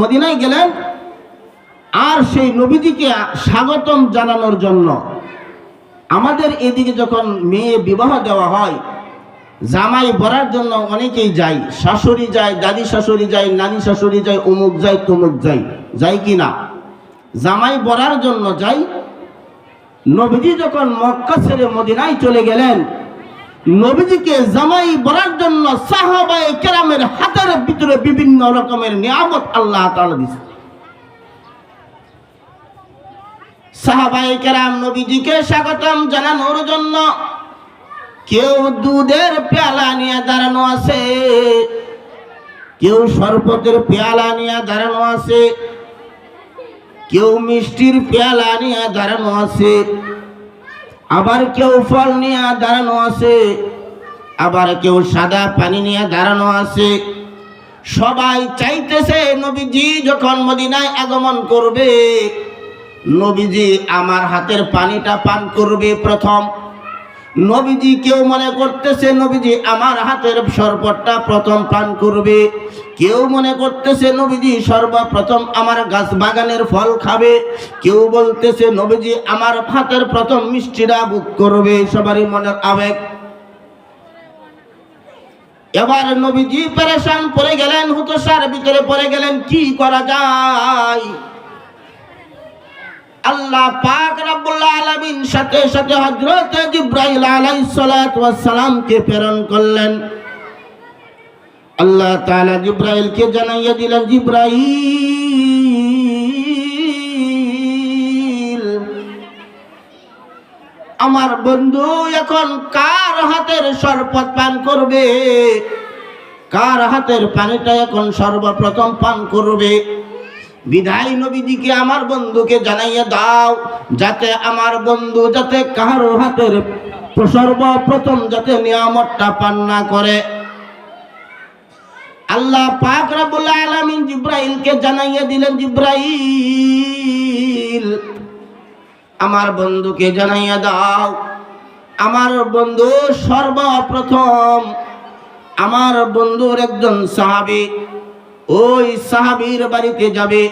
মদিনায় গেলেন আর সেই নবীজিকে স্বাগতম জানানোর জন্য। আমাদের এদিকে যখন মেয়ে বিবাহ দেওয়া হয়, জামাই বরার জন্য অনেকেই যায়। শাশুড়ি যায়, দাদি শাশুড়ি যায়, নানি শাশুড়ি যায়, অমুক যায়, তমুক যায়। যায় কি না? জামাই বরার জন্য যাই নবীজি যখন মক্কা ছেড়ে মদিনায় চলে গেলেন নবীজিকে জামাই বরার জন্য সাহাবাই কেরামের হাতের ভিতরে বিভিন্ন রকমের নিয়ামত আল্লাহ তাআলা দিয়েছে সাহাবায়ে কেরাম নবীজিকে স্বাগতম জানানোর জন্য কেউ দুধের পেয়ালা নিয়ে দাঁড়ানো আছে, কেউ শরবতের পেয়ালা নিয়ে দাঁড়ানো আছে, কেউ মিষ্টির পেয়ালা নিয়ে দাঁড়ানো আছে। আবার কেউ ফল নিয়ে দাঁড়ানো আছে, আবার কেউ সাদা পানি নিয়ে দাঁড়ানো আছে। সবাই চাইতেছে নবীজি যখন মদিনায় আগমন করবে, নবীজি আমার হাতের পানিটা পান করবে প্রথম। নবীজি কেউ মনে করতেছে, নবীজি আমার হাতের শরবতটা প্রথম পান করবে। কেউ মনে করতেছে, নবীজি সর্বপ্রথম আমার গাছ বাগানের ফল খাবে। কেউ বলতেছে, নবীজি আমার হাতের প্রথম মিষ্টিটা বুক করবে। সবারই মনের আবেগ। এবার নবীজি পেরেশান পড়ে গেলেন, হুতসার ভিতরে পড়ে গেলেন, কি করা যায়? আল্লাহ পাক রব্বুল আলামিন সাথে সাথে হযরত জিবরাইল আলাইহিস সালাতু ওয়াস সালামকে প্রেরণ করলেন। আল্লাহ তাআলা জিবরাইলকে জানাইয়া দিলেন, জিবরাইল, আমার বন্ধু এখন কার হাতের শরবত পান করবে? কার হাতের পানিটা এখন সর্বপ্রথম পান করবে? বিধায় নবীজিকে আমার বন্ধুকে জানাইয়া দাও, যাতে আমার বন্ধু যাতে কারও হাতের সর্বপ্রথম যাতে নিয়ামতটা পান না করে। আল্লাহ পাক রব্বুল আলামিন জিব্রাইলকে জানাইয়া দিলেন, জিব্রাইল, আমার বন্ধুকে জানাইয়া দাও, আমার বন্ধু সর্বপ্রথম, আমার বন্ধুর একজন সাহাবী ওই সাহাবীর বাড়িতে যাবে।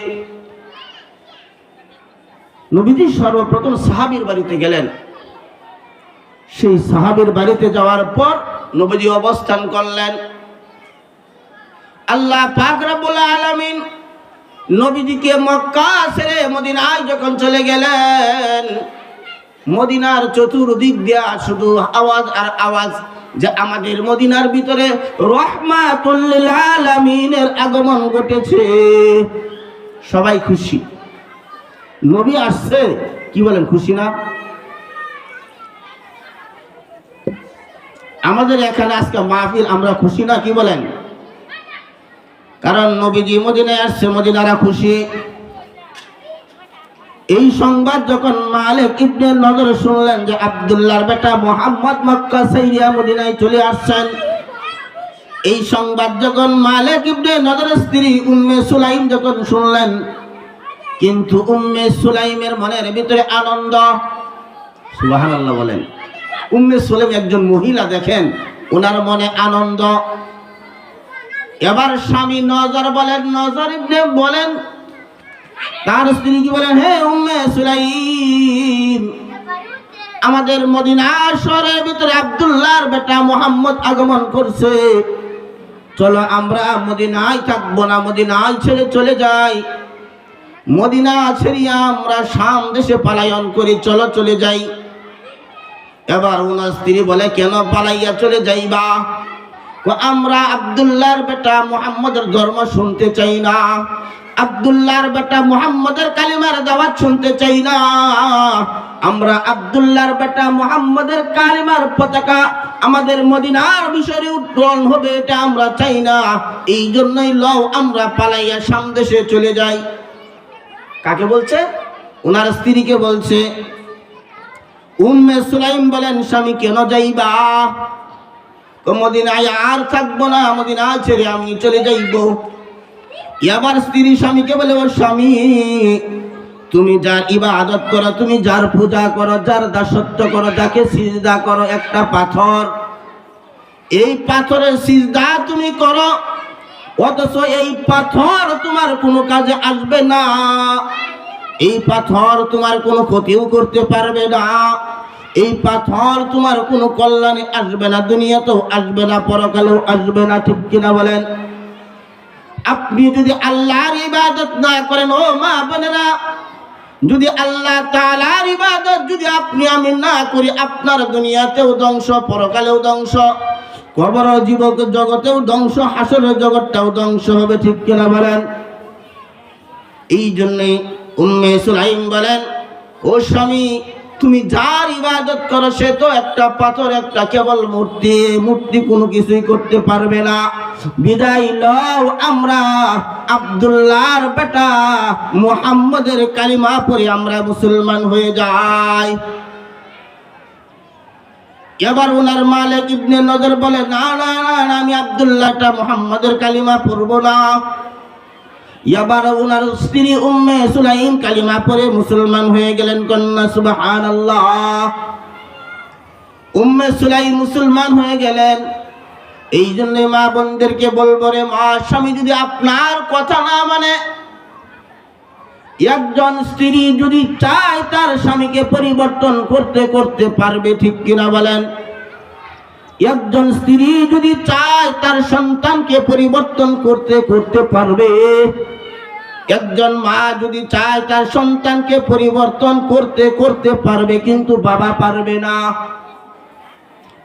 নবীজি সর্বপ্রথম সাহাবীর বাড়িতে গেলেন। সেই সাহাবীর বাড়িতে যাওয়ার পর নবীজি অবস্থান করলেন। আল্লাহ পাক রব্বুল আলামিন নবীজিকে মক্কা ছেড়ে মদিনায় যখন চলে গেলেন, মদিনার চতুর্দিক দিয়া শুধু আওয়াজ আর আওয়াজ যে আমাদের মদিনার ভিতরে আলামিনের আগমন ঘটেছে। সবাই খুশি? নবী আসছে, কি বলেন, খুশি না? আমাদের এখানে আজকে মাহফিল, আমরা খুশি না, কি বলেন? কারণ নবীজি মদিনায় আসছে, মদিনারা খুশি। এই সংবাদ যখন মালিক ইবনে নজর শুনলেন যে আব্দুল্লাহর বেটা মোহাম্মদ মক্কা সাইরিয়া মদিনায় চলে আসছেন, এই সংবাদ যখন মালিক ইবনে নজরের স্ত্রী উম্মে সুলাইম যখন শুনলেন, কিন্তু উম্মে সুলাইমের মনের ভিতরে আনন্দ, সুবহানাল্লাহ বলেন, উম্মে সুলাইম একজন মহিলা দেখেন ওনার মনে আনন্দ। এবার স্বামী নজর বলেন, নজর ইবনে বলেন তার স্ত্রী কি বলেন, হে উম্মে সুলাইম, আমাদের মদিনা শহরের ভিতরে আব্দুল্লাহর বেটা মোহাম্মদ আগমন করছে। চলো আমরা মদিনায় থাকব না, মদিনায় ছেড়ে চলে যাই। মদিনা ছেড়িয়া আমরা শাম দেশে পালায়ন করি, চলো চলে যাই। এবার ওনার স্ত্রী বলে, কেন পালাইয়া চলে যাইবা? আমরা আব্দুল্লাহর বেটা মোহাম্মদের ধর্ম শুনতে চাই না। আব্দুল্লাহর বেটা মোহাম্মদের কালিমার দাওয়াত শুনতে চাই না। আমরা আব্দুল্লাহর বেটা মোহাম্মদের কালিমার পতাকা আমাদের মদিনার বিষয়ে উত্তোলন হবে এটা আমরা চাই না। এই জন্যই লও আমরা পালাইয়া সামদেশে চলে যাই। কাকে বলছে? ওনার স্ত্রীকে বলছে, উম্মে সুলাইম বলেন, স্বামী কেন যাইবা? মদিনায় আর থাকব না মদিনায় ছেড়ে আমি চলে যাইব। এবার স্ত্রী স্বামীকে বলে, ও স্বামী, তুমি যার ইবাদত করো, তুমি যার পূজা করো, যার দাসত্ব করো, যাকে সিজদা করো, একটা পাথর। এই পাথরের সিজদা তুমি করো, অথচ এই পাথর তোমার কোনো কাজে আসবে না। এই পাথর তোমার কোনো ক্ষতিও করতে পারবে না। এই পাথর তোমার কোনো কল্যাণে আসবে না, দুনিয়াতেও আসবে না, পরকালেও আসবে না, ঠিক কিনা বলেন? আপনি যদি আল্লাহর ইবাদত না করেন, ও মা বোনেরা, যদি আল্লাহ তাআলার ইবাদত যদি আপনি আমি না করি, আপনার দুনিয়াতেও ধ্বংস, পরকালেও ধ্বংস, কবর জীবক জগতেও ধ্বংস হাসরের জগৎটাও ধ্বংস হবে, ঠিক কিনা বলেন? এই জন্যে উম্মে সুলাইম বলেন, ও স্বামী তুমি যার ইবাদত করো সে তো একটা পাথর একটা কেবল মূর্তি। মূর্তি কোনো কিছুই করতে পারবে না। বিদায় লও আমরা আব্দুল্লাহর বেটা মুহাম্মদের কালিমা পড়ে আমরা মুসলমান হয়ে যাই। এবার ওনার মালিক ইবনে নজর বলে না না না, আমি আব্দুল্লাহটা মুহাম্মদের কালিমা পড়ব না। স্ত্রী উম্মে সুলাইম, কালিমা পড়ে মুসলমান হয়ে গেলেন কন্যা, সুবহানাল্লাহ। উম্মে সুলাইম মুসলমান হয়ে গেলেন। এই জন্য মা বোনদেরকে বলব রে, মা, স্বামী যদি আপনার কথা না মানে একজন স্ত্রী যদি চায় তার স্বামীকে পরিবর্তন করতে করতে পারবে, ঠিক কিনা বলেন? একজন স্ত্রী যদি চায় তার সন্তানকে পরিবর্তন করতে করতে পারবে একজন মা যদি চায় তার সন্তানকে পরিবর্তন করতে করতে পারবে, কিন্তু বাবা পারবে না।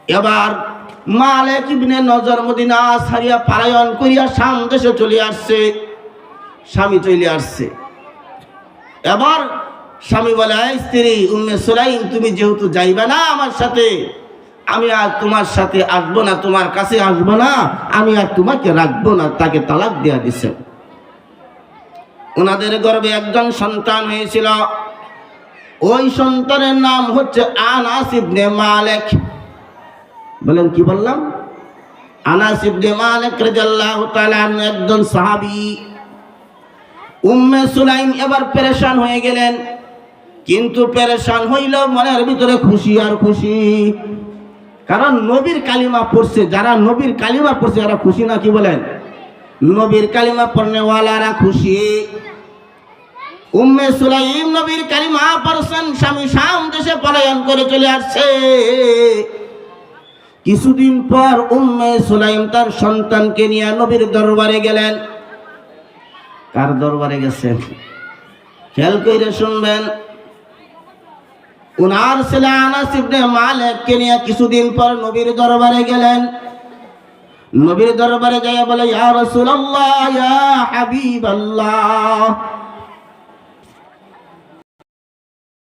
এবার মালেক ইবনে নজর মদিনা সারিয়া পালায়ন করিয়া শাম দেশে চলে আসছে। স্বামী চলে আসছে। এবার স্বামী বলে, "এই স্ত্রী, উম্মে সুলাইম, তুমি যেহেতু যাইবে না আমার সাথে, আমি আর তোমার সাথে আসব না, তোমার কাছে আসব না, আমি আর তোমাকে রাখব না, তাকে তালাক দেয়া দিছে। ওনাদের গর্বে একজন সন্তান হয়েছিল। ওই সন্তানের নাম হচ্ছে আনাস ইবনে মালিক। বলেন, কি বললাম? আনাস ইবনে মালিক রাদিয়াল্লাহু তাআলা একজন সাহাবী। উম্মে সুলাইম এবার পেরেশান হয়ে গেলেন। কিন্তু পেরেশান হইল মনের ভিতরে খুশি আর খুশি। কারণ নবীর কালিমা পড়ছে, যারা নবীর কালিমা পড়ছে, যারা খুশি না, কি বলেন? নবীর কালিমা পড়নেওয়ালারা খুশি। উম্মে সুলাইম নবীর কালিমা পড়ছেন, স্বামী শাম দেশে পলায়ন করে চলে আসছে। কিছুদিন পর উম্মে সুলাইম তার সন্তানকে নিয়ে নবীর দরবারে গেলেন। কার দরবারে গেছেন? খেয়াল করে শুনবেন, উনার ছেলে আনাস ইবনে মালিককে নিয়ে কিছুদিন পর নবীর দরবারে গেলেন। নবীর দরবারে যাইয়া বলে, ইয়া রাসূলুল্লাহ, ইয়া হাবিবাল্লাহ।